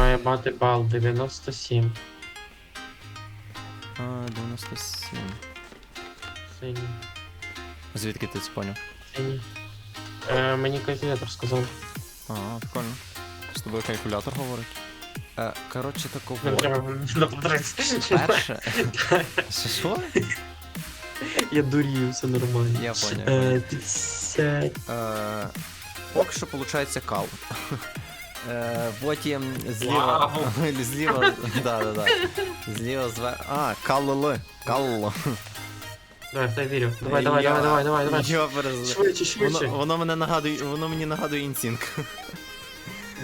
має мати бал 97. А, 97. Синій. Звідки ти це поняв? Синій. Е, мені калькулятор сказав. А, прикольно. З тобою калькулятор говорить. Е, коротше, Не такого. треба на. Перше. Що що? Я дурію, все нормально. Я поняв. Е, 50. Е, поки що виходить кал. Е, потім зліва. Зліва. Да, да, да. Зліва зве. А, калло. Калло. Давай, в те вірю. Давай, давай, давай, давай, давай, давай. Я перез... Швидше, Воно, швидше. воно мене нагадує, воно мені нагадує інсінк.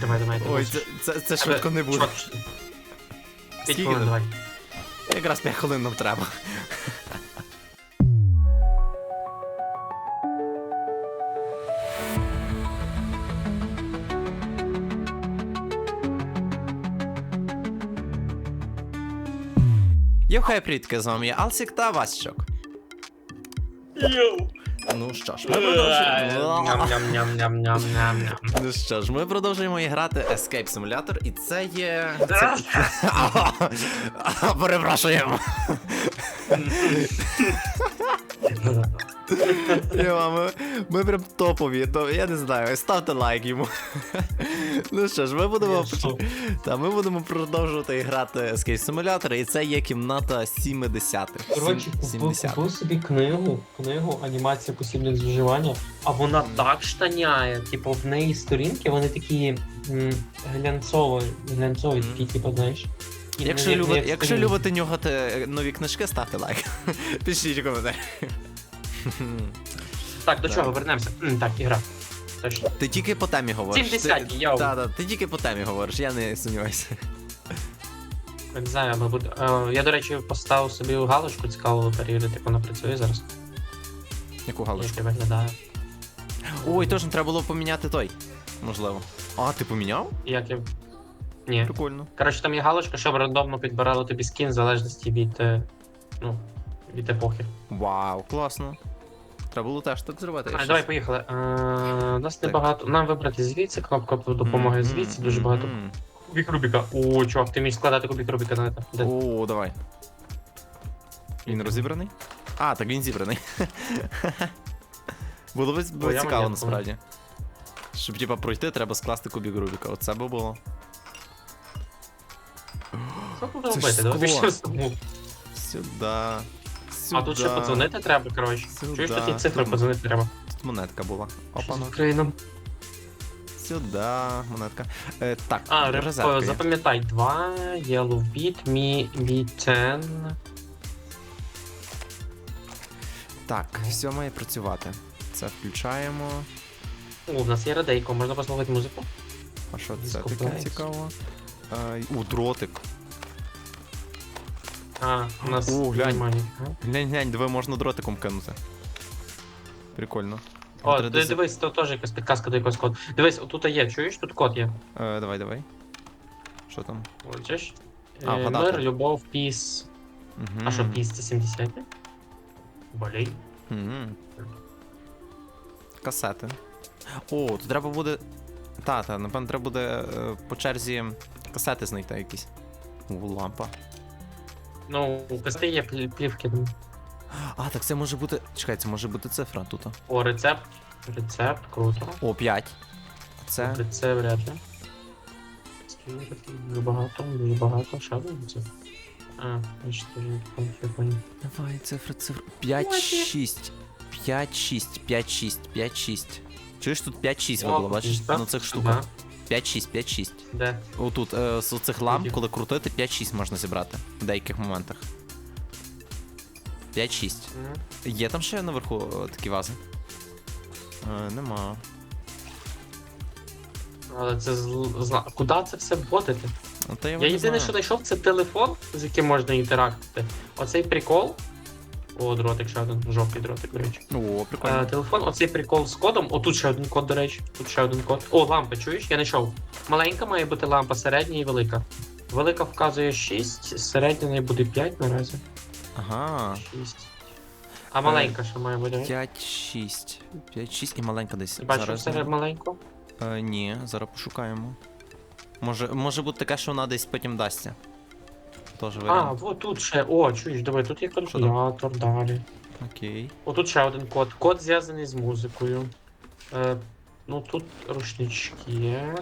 Давай, давай, давай. Ой, це, це, це швидко не буде. П'ять Скільки хвилин, там? давай. Якраз 5 хвилин нам треба. Йохай, привітки, з вами я Алсік та Васчок. Йоу. Ну що ж, ми продовжуємо. Ням-ням-ням-ням-ням-ням. Ну що ж, ми продовжуємо грати Escape Simulator, і це є. Це... Перепрошуємо. Ми, ми прям топові, то я не знаю, ставте лайк йому. ну що ж, ми будемо? Та, ми будемо продовжувати грати Escape Simulator, і це є кімната 70. Коротше, купив, купив собі книгу, книгу анімація посібних зживання, а вона так штаняє. Типу, в неї сторінки, вони такі глянцові, глянцові такі, типу, знаєш. Якщо, любите, як якщо любите нюхати нові книжки, ставте лайк. Пишіть коментар. Так, до чого вернемося? М, Так, ігра. Точно. Ти тільки по темі говориш. 70, ти, йоу. та, та, ти тільки по темі говориш, я не сумніваюся. Я Не знаю, буде. Е, я, до речі, поставив собі галочку цікаво перевірити, як вона працює зараз. Яку Як галочку? я виглядаю. Ой, точно, треба було поміняти той. Можливо. А, ти поміняв? І Як я. Ні. Прикольно. Коротше, там є галочка, щоб рандомно підбирало тобі скін в залежності від. е, Ну, від епохи. Вау, класно. Треба було теж так зробити. А, давай поїхали. Е, у нас небагато. Нам вибрати звідси, кнопка допомоги звідси, дуже багато. Кубік Рубіка. О, чувак, ти міг складати кубік Рубіка на це. О, давай. Він розібраний? А, так він зібраний. Було б було О, цікаво насправді. Щоб типа пройти, треба скласти кубік Рубіка. Оце би було. Що тут робити? Давай тобою. Сюда. А тут ще подзвонити треба, коротше. Сюда. Чуєш, тут і цифри Тут- подзвонити треба. Тут монетка була. Опа, ну. Україна. Сюда, монетка. Е, так, А, реп, розетка є. запам'ятай, 2, Yellow Beat, Mi, B10. Так, все має працювати. Це включаємо. О, у нас є радейко, можна послухати музику? А що це таке цікаво? Е, у, дротик. А, у нас О, глянь. немає. Глянь, глянь, диви, можна дротиком кинути. Прикольно. О, Треба ти десь- дивись, то теж якась підказка до якогось коду. Дивись, отут є, чуєш, тут код є. Е, давай, давай. Що там? Бачиш? А, Е, вгадати. Мир, любов, піс. Угу. А що піс, це 70? Болей. Угу. Касети. О, тут треба буде. Та, та, напевно, треба буде е, по черзі касети знайти якісь. О, лампа. Ну, у касти є плі- плівки. А, так це може бути. Чекай, це може бути цифра тут. О, рецепт. Рецепт, круто. О, 5. Це. Це вряд ли. Скільки тут? Дуже багато, дуже багато. Ще один це. А, бачите, я понял. Давай, цифра, цифра. 5, 6. 5, 6, 5, 6, 5, 6. Чуєш, тут 5, 6 О, вибило, бачиш? так? На цих штуках. Ага. 5, 6, 5, 6. Де? Отут, е, з цих ламп, Які? коли крутити, 5-6 можна зібрати в деяких моментах. 5-6. М. Є там ще наверху е, такі вази? Е, нема. Але це зл- зла. Куди це все вводити? Ну, Та я, Я єдине, знаю. що знайшов, це телефон, з яким можна інтерактити. Оцей прикол. О, дротик ще один, жовтий дротик, до речі. О, Е, прикольно. телефон, оцей прикол з кодом. О, тут ще один код, до речі. Тут ще один код. О, лампа, чуєш? Я знайшов. Маленька має бути лампа, середня і велика. Велика вказує 6, середня не буде 5 наразі. Ага. 6. А маленька ще має бути. 5-6. 5-6 і маленька десь. Ти бачиш зараз. серед маленьку? Е, ні, зараз пошукаємо. Може, може бути таке, що вона десь потім дасться. Тоже А, варіант. вот тут ще. О, чуєш, диви, тут є калькулятор далі. Окей. О, тут ще один код. Код зв'язаний з музикою. Е, ну тут рушнички,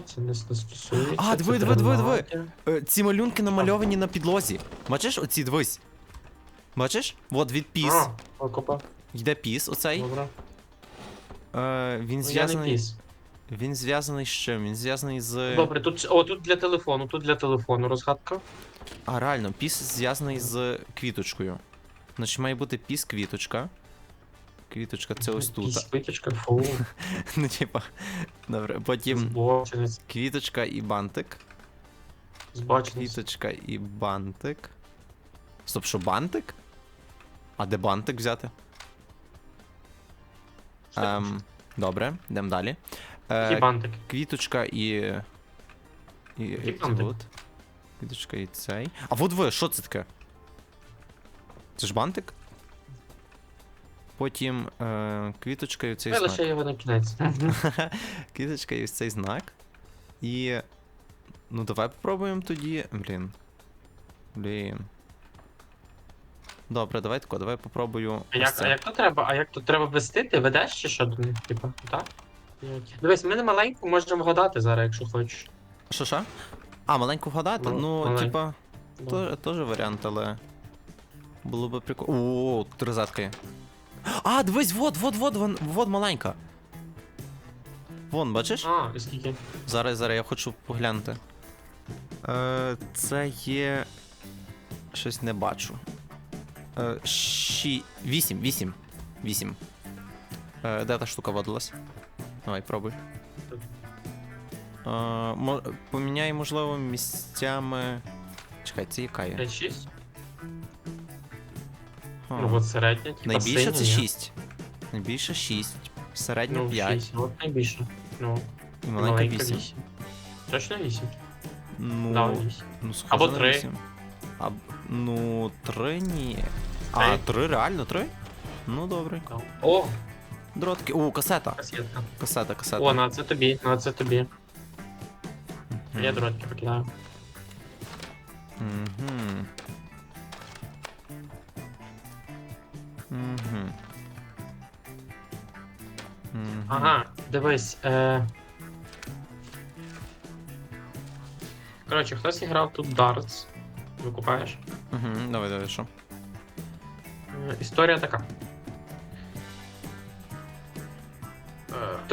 це не с- не стосується. А, це диви, диви, диви, диви. гранати. Е, ці малюнки намальовані на підлозі. Бачиш, оці дивись. Бачиш? От від піс. А, окопа. Йде піс, оцей. Добре. Е, він Ну, я не зв'язаний. піс. Він зв'язаний з чим? Він зв'язаний з. Добре, тут, о, тут для телефону, тут для телефону розгадка. А, реально, піс зв'язаний з квіточкою. Значить, має бути піс квіточка. Квіточка це ось тут. Піс, витяжка, фу, Ну, типа. Добре, потім збочинець, квіточка і бантик. збочинець. Квіточка і бантик. Стоп, що бантик? А де бантик взяти? Ем, добре, йдемо далі. Е, бантики? квіточка і. І, і бантик? от. Квіточка і цей. А от ви, що це таке? Це ж бантик? Потім е, квіточка і цей знак. лише його на кінець. Квіточка і ось цей знак. І. Ну, давай попробуємо тоді. Блін. Блін. Добре, давай тако, давай попробую. А ось як, а як то треба? А як то треба вести? Ти ведеш чи що? Типа, так? Дивись, ми не маленьку можемо вгадати зараз, якщо хочеш. Що що? А, маленьку вгадати? Ну, Ну, маленьку. типа, Да. теж варіант, але. Було би прикольно. О, тут розетка є. А, дивись, вот, вот, вот, вон, вот маленька. Вон, бачиш? А, і скільки? Зараз, зараз я хочу поглянути. Е, це є. Щось не бачу. Е, ші... Вісім, вісім. Вісім. Е, де та штука водилась? Давай, пробуй. Е, мо... Поміняй, можливо, місцями. Чекай, це яка є? 5-6? А, Ну, от середня, типа Найбільше синя, це ні? 6. Найбільше 6. Середня Ну, 5. 6, от найбільше. Ну, І маленька 8. 8. Точно 8? Ну, Да, 8. Ну, схоже Або на три. вісім. А, ну, три ні. А, Три. три, реально три? Ну, добре. О, Дротки. О, касета. касетка. Касета, касета. О, на це тобі, на це тобі. Я дротки покидаю. Мгм. Мгм. Мгм. Ага, дивись. Е... Коротше, хтось грав тут дартс. Викупаєш? Мгм, Давай, давай, що? Е, Історія така.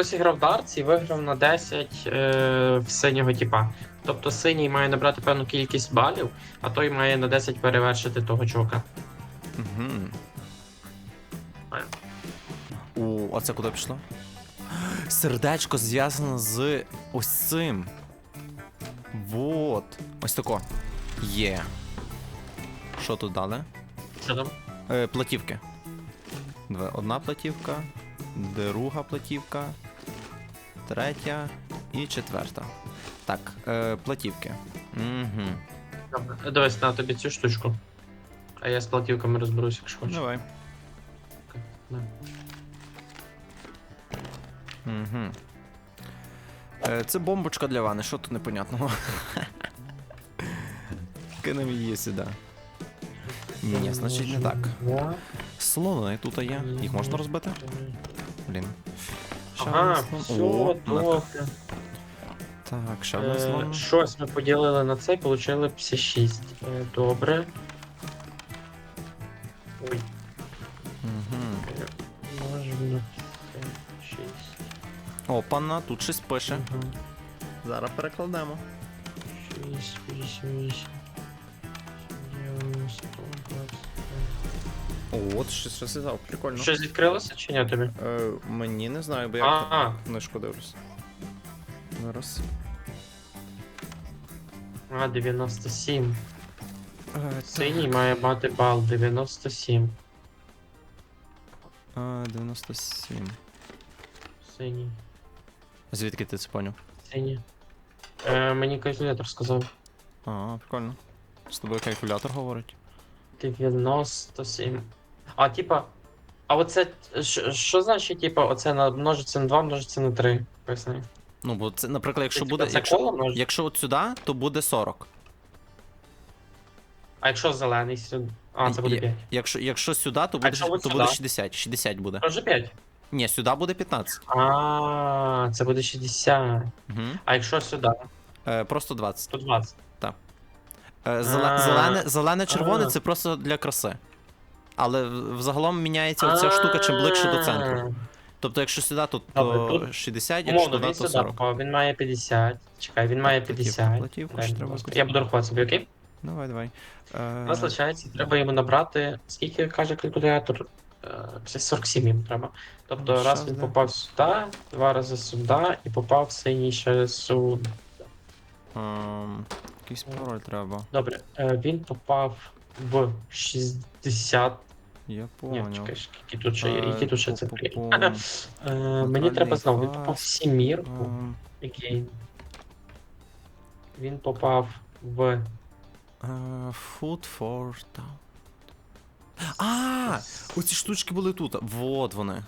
Хтось грав дартс і виграв на 10 е, в синього типа. Тобто синій має набрати певну кількість балів, а той має на 10 перевершити того чувака. Ай. О, а це куди пішло? Сердечко зв'язано з ось цим. Вот. Ось тако. Є. Що тут дали? Що там? Е, платівки. Одна платівка, друга платівка, третя і четверта. Так, е, платівки. Угу. Добре. Дивись на тобі цю штучку. А я з платівками розберусь, якщо хочеш. Давай. Да. Угу. Е, це бомбочка для вани, що тут непонятного? Кинемо її сюди. Ні, значить не так. Слони тут є. Їх можна розбити? три. Ага, все. О, добре. Так, ще один Е, слон. Щось ми поділили на це і отримали 56. Е, Добре. Ой, Угу. е, множимо на 6. Опана, тут щось пише. Зараз перекладемо. 6, 8, 8. О, от щось сказав, прикольно. Щось відкрилося чи ні тобі? Е, мені не знаю, бо я А, книжку дивлюсь. Зараз. а, 97. Е, Синій має мати бал 97. А, 97. Синій. Звідки ти це поняв? Синій. Е, мені калькулятор сказав. А, прикольно. З тобою калькулятор говорить. 97. А, типа. А оце. ш- Що значить, типа, оце на множиться на 2, множиться на 3? Поясни. Ну, бо це, наприклад, якщо Це, буде. типа, це Якщо, множить? якщо от сюди, то буде 40. А якщо зелений сюди. А, це буде Я- 5. Якщо, якщо сюди, то буде, якщо от то буде сюди? 60. 60 буде. Тоже 5. Ні, сюди буде 15. А, це буде 60. Угу. А якщо сюди, Е, просто 20. то 20. Е, зеле, А. зелене, зелене червоне А. це просто для краси. Але взагалом міняється оця штука чим ближче до центру. Тобто, якщо сюди, то, Добре, то тут 60, якщо Умовно, туди, він то сюди 40. попав, він має 50. Чекай, він має Платівку, 50. платівку Дай, ж будь ласка. якось. Я буду рахувати собі, окей? Давай, давай. У Е, нас залишається, треба йому набрати, скільки каже калькулятор? Е, Це 47 йому треба. Тобто Ну, раз він да. попав сюди, два рази сюди і попав синій ще сюди. ем, якийсь пароль треба. Добре, е, він попав в 60. Я Ні, поняв. чекай, які тут ще є, які тут ще цифри. Пу-пу-пу. Е, Мені треба знову. Він попав в сімірку. Ем, Який? Він попав в. е, Food for town. А! Оці штучки були тут. Вот вони.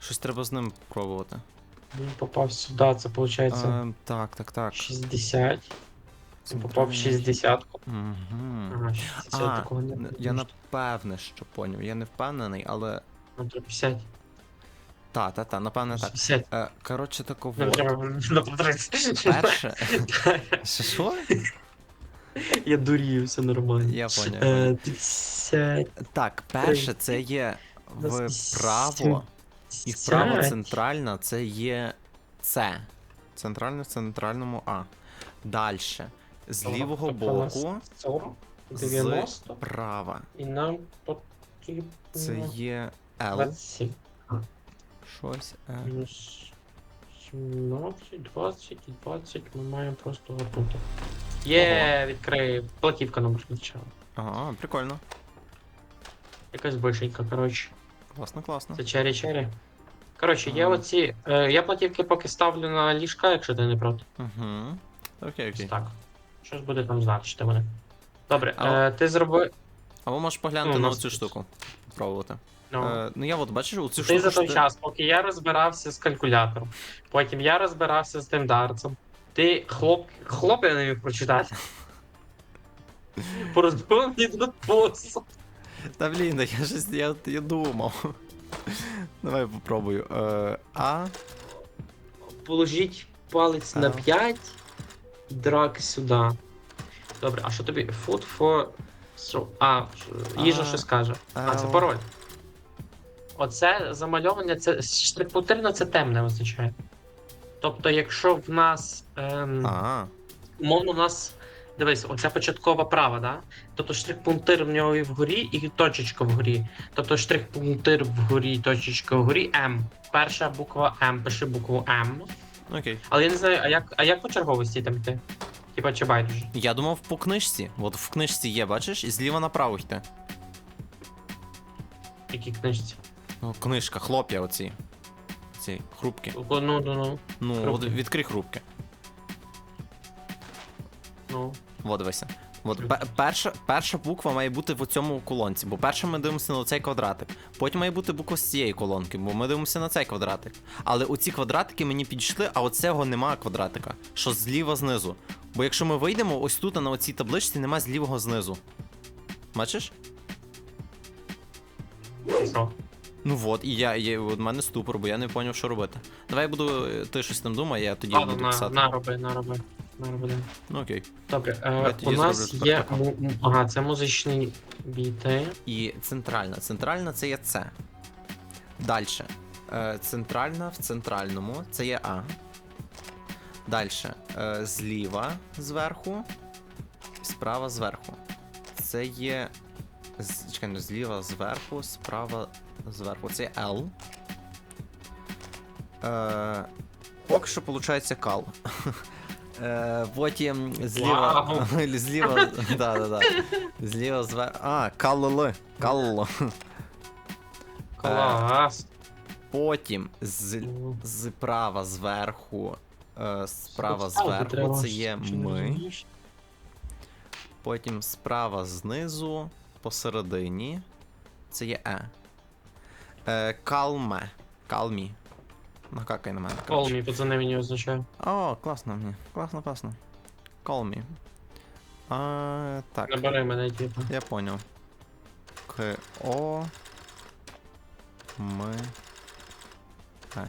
Щось треба з ним пробувати. Він попав сюди, це виходить Ем, так, так, так. 60. Попав 60. Мгм. Ага, 60 А, такого не я напевне, що поняв. Я не впевнений, але. Ну, треба 50. Та, та, та, напевне так. 50. Е, коротше, тако Нам треба на по 30. Перше. Що що? Я дурію, все нормально. Я поняв. Е, 50. Так, перше це є вправо, і вправо 50. центральна це є С. Центральне в центральному А. Далі. З лівого Тобто у нас боку 40, з 90. права. І нам потрібно. Це є L. 27. Щось. Е. Мінус 17, 20 і 20 ми маємо просто готути. Є, відкрив. Платівка нам розмічала. Ага, прикольно. Якась вишенька, коротше. Класно, класно. Це чері-чері. Коротше, є Ага. оці. Е, я платівки поки ставлю на ліжка, якщо ти не проти. Угу. Окей, Ось окей. так. Щось буде там значити вони. Добре, А- е, ти зроби. Або можеш поглянути Ну, на цю штуку. Пробувати. Ну, Е, ну я от бачиш, оцю ти штуку. за той що час, поки я розбирався з калькулятором, потім я розбирався з тим дарцем. Ти хлоп, хлоп я не міг прочитати. Порозбив мені тут посуд. Та блін, я щось я, я думав. Давай попробую. Е, а. Положіть палець на Ага. 5, драк сюди. Добре, а що тобі? Food for... А, їжа що скаже. А, це пароль. Оце замальовання, це штрих-пунктирно це темне означає. Тобто, якщо в нас. Ем, А. умовно, в нас. Дивись, оця початкова права, да? Тобто штрих-пунктир в нього і вгорі, і точечка вгорі. Тобто штрих-пунктир вгорі, точечка вгорі, М. Перша буква М, пиши букву М. Окей. Але я не знаю, а як, а як по черговості там йти? Типа чи байдуже? Я думав по книжці. От в книжці є, бачиш, і зліва направо йти. Які книжці? Ну, книжка, хлоп'я оці. Ці хрупкі. Ну, ну, ну, Ну, от відкрий хрупки. ну. Вот, дивися. От перша, перша буква має бути в цьому колонці, бо перше ми дивимося на цей квадратик. Потім має бути буква з цієї колонки, бо ми дивимося на цей квадратик. Але оці квадратики мені підійшли, а оцього немає квадратика, що зліва знизу. Бо якщо ми вийдемо, ось тут на оцій табличці немає злівого знизу. Бачиш? Що? Ну от, і я, я от в мене ступор, бо я не зрозумів, що робити. Давай я буду. е, Ти щось там думай, я тоді Ладно, буду на, писати. нароби, нароби. Ну окей. Добре, е, у нас зроблю є. му- му- Ага, це музичні біти. І центральна. Центральна це є С. Далі. Е, центральна в центральному це є А. Далі. Е, зліва зверху. Справа зверху. Це є. з- Чекай, ну, зліва зверху, справа зверху. Це є L. Е, поки що виходить кал. Е, потім зліва. Зліва. Да, да, да. Зліва зверху. А, калло. Калло. Клас. Потім з, Ну, зправа зверху. Е, справа зверху це є ми. Потім справа знизу, посередині. Це є Е. е калме. Калмі. Накакай на мене. Call me, пацани мені означає. О, класно мені. Класно, класно. Call me. А, так, Набери мене, типу. я понял. К О. Ми. А,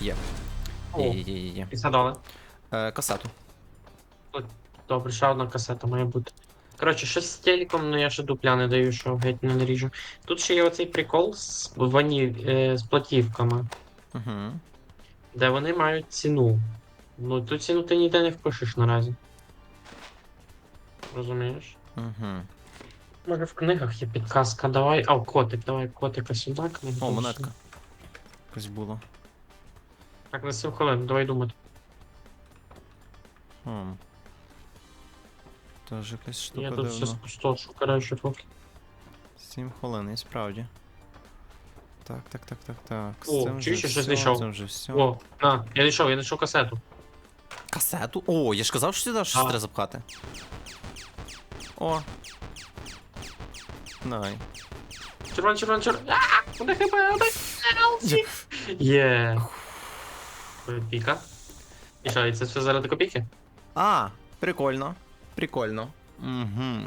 є. О, Є, є, є. Е, касету. Добре, ще одна касета має бути. Коротше, щось з телеком, ну я ще дупля не даю, що геть не наріжу. Тут ще є оцей прикол з вані е, з платівками, Угу. Де вони мають ціну. Ну, ту ціну ти ніде не впишеш наразі. Розумієш? Угу. Може в книгах є підказка, давай. А, котик, давай котика сюди. книгу О, монетка. Якось було. Так, на 7 хвилин, давай думати. Хм. Тож якась штука Я тут все дивна. спустошу, коротше, поки. 7 хвилин, і справді. Так, так, так, так, так. О, цим вже чуєш, я щось все, знайшов. Це вже все. О, на, я знайшов, я знайшов касету. Касету? О, я ж казав, що сюди щось А. треба запхати. О. Най. Червон, червон, червон. Ааа! Куди хп? Є. Копійка. І що, і це все заради копійки? А, прикольно. Прикольно. Угу.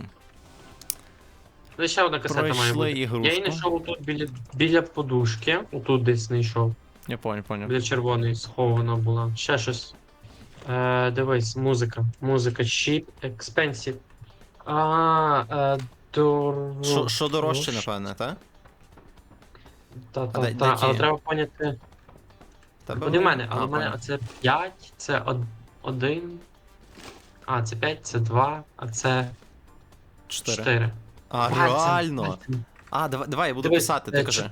Ну, ще одна касета має Пройшли бути. ігрушку. Я її знайшов тут біля, біля подушки. Отут десь знайшов. Я понял, понял. Біля червоної схована була. Ще щось. Е, дивись, музика. Музика. Cheap, expensive. А, е, дор... Що- Що дорожче, напевне, так? Та, А та, де- та, де ті? але треба поняти. Ходи в мене, але в мене це 5, це 1. А, це 5, це 2, а це Чотири. 4. А, реально? А, давай, давай, я буду Дивись, писати, ти е, кажи.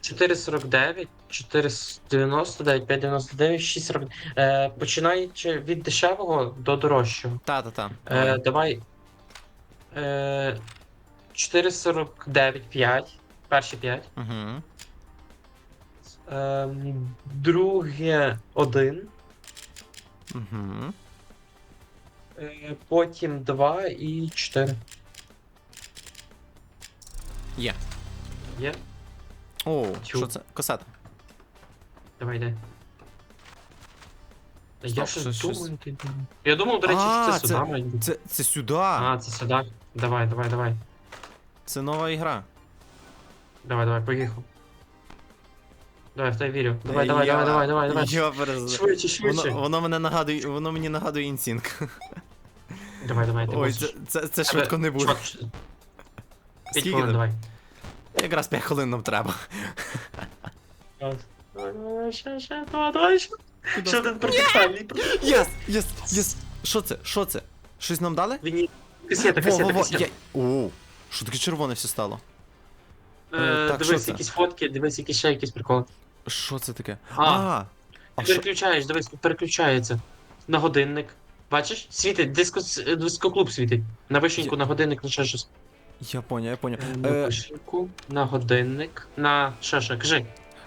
449, 499, 599, 640. Е, починаючи від дешевого до дорожчого. Та-та-та. Е, давай. Е, 449, 5. Перші 5. Угу. Е, друге 1. Угу. Е, потім 2 і 4. Є. Є? О, що це? Касета. Давай йди. Я Стоп, щось щось- думаю, ти. Я думав, до речі, А, що це це- сюди має бути. Це, це сюди. А, це сюди. Давай, давай, давай. Це нова ігра. Давай, давай, поїхав. Давай, в тебе вірю. Давай, давай, я- давай, давай, давай, давай. Я перез... Швидше, швидше. Воно, воно мене нагадує, воно мені нагадує інсінк. Давай, давай, ти Ой, можеш. це, це, це Тебе- швидко не буде. Чувак, Скільки хвилин, давай. Якраз 5 хвилин нам треба. Давай, давай, ще, ще, давай, давай, ще. Ще один протекальний. Єс, єс, єс. Що це? Що це? Щось нам дали? Він касета, Во, касета, во, во, касета. О, що таке червоне все стало? Е, Е, так, що Дивись, це? якісь фотки, дивись, якісь ще якісь приколи. Що це таке? А. А, а Ти що? переключаєш, дивись, переключається. На годинник. Бачиш? Світить, диско, дискоклуб світить. На вишеньку, на годинник, на ще щось. Я поняв, я поняв. На Е, вишеньку, на годинник, на ще ще. Кажи,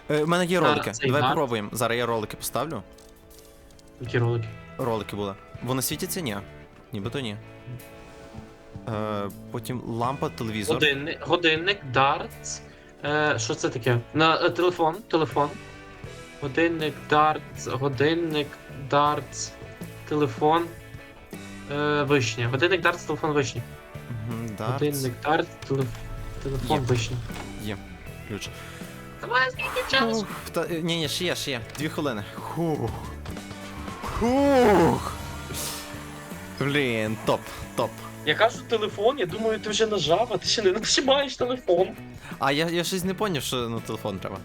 е, У мене є ролики. цей Давай гад. попробуємо. Зараз я ролики поставлю. які ролики. Ролики були. Вони світяться? Ні. Нібито ні. Е, потім лампа, телевізор. Годинник, годинник, дартс. Е, що це таке? На е, телефон, телефон. Годинник, дартс, годинник, дартс, телефон. Е, вишня. Годинник, дартс, телефон, вишня. Дартс. Годинник, дартс, телеф... телефон, Є. вишня. Є. Ключ. Давай, скільки часу? Та, е, ні, ні, ще є, ще є. Дві хвилини. Хух. Хух. Блін, топ, топ. Я кажу телефон, я думаю, ти вже нажав, а ти ще не нажимаєш телефон. А я, я щось не поняв, що на телефон треба.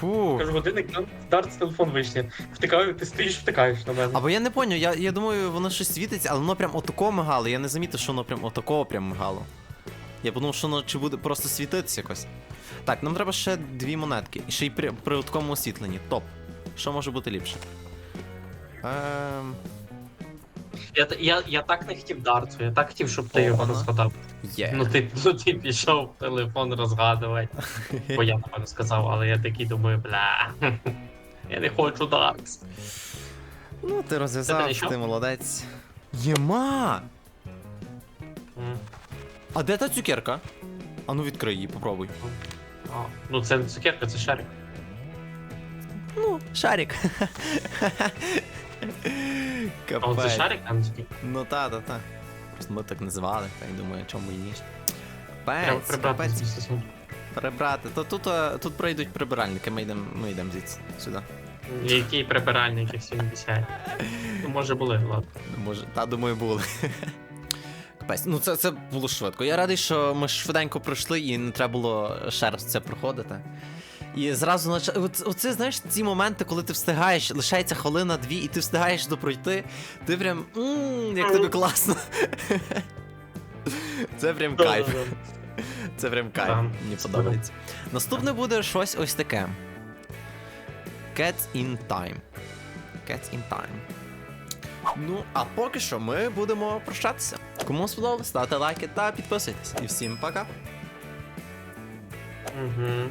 Фух. Кажу, годинник, старт з телефон вишня. Втикаю, ти стоїш, втикаєш на мене. Або я не поняв, я, я думаю, воно щось світиться, але воно прям отако мигало. Я не замітив, що воно прям отако прям мигало. Я подумав, що воно чи буде просто світитися якось. Так, нам треба ще дві монетки. І ще й при, при такому освітленні. Топ. Що може бути ліпше? Ем, Я, я, я так не хотів дартсу, я так хотів, щоб ти його Ага. розгадав. є. Ну ти, ну ти пішов телефон розгадувати. Бо я напевно сказав, але я такий думаю, бля. Я не хочу дартс. Ну, ти Це розв'язав, ти що? ти молодець. Єма! М. А де та цукерка? А ну відкрий її, попробуй. А, Ну це не цукерка, це шарик. Ну, шарик. А от це шарик там такий. Ну та, та, та. Просто ми так називали, та й думаю, чому і ні. Треба Капець, прибрати капець. Прибрати. То тут, е, тут пройдуть прибиральники, ми йдемо ми йдемо звідси сюди. Які прибиральники всі висять. Ну, може були, ладно. Може, та думаю, були. Капець. Ну це, це було швидко. Я радий, що ми швиденько пройшли і не треба було ще раз це проходити. І зразу нач... Оце, знаєш, ці моменти, коли ти встигаєш, лишається хвилина дві, і ти встигаєш допройти, ти прям. м як тобі класно. Це прям кайф. Це прям кайф. Мені подобається. Наступне буде щось ось таке. Cats in Time. Cats in Time. Ну, а поки що ми будемо прощатися. Кому сподобалось, ставте лайки та підписуйтесь. І всім пока. Угу.